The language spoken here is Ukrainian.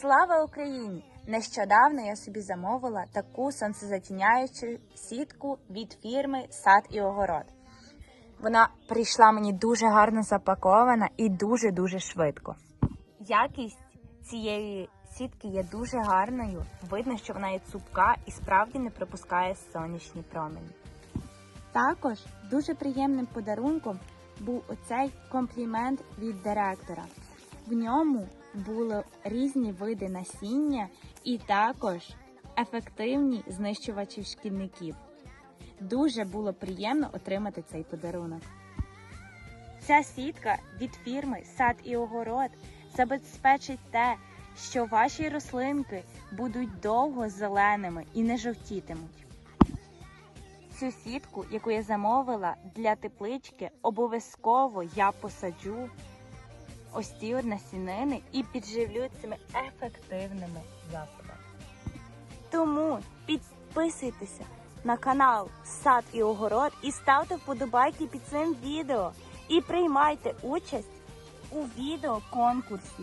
Слава Україні! Нещодавно я собі замовила таку сонцезатіняючу сітку від фірми Сад і Огород. Вона прийшла мені дуже гарно запакована і дуже-дуже швидко. Якість цієї сітки є дуже гарною. Видно, що вона є цупка і справді не пропускає сонячні промені. Також дуже приємним подарунком був оцей комплімент від директора. В ньому були різні види насіння і також ефективні знищувачі шкідників. Дуже було приємно отримати цей подарунок. Ця сітка від фірми Сад і Огород забезпечить те, що ваші рослинки будуть довго зеленими і не жовтітимуть. Цю сітку, яку я замовила для теплички, обов'язково я посаджу ось ці от насінини і підживлюють цими ефективними засобами. Тому підписуйтеся на канал Сад і Огород і ставте вподобайки під цим відео. І приймайте участь у відеоконкурсі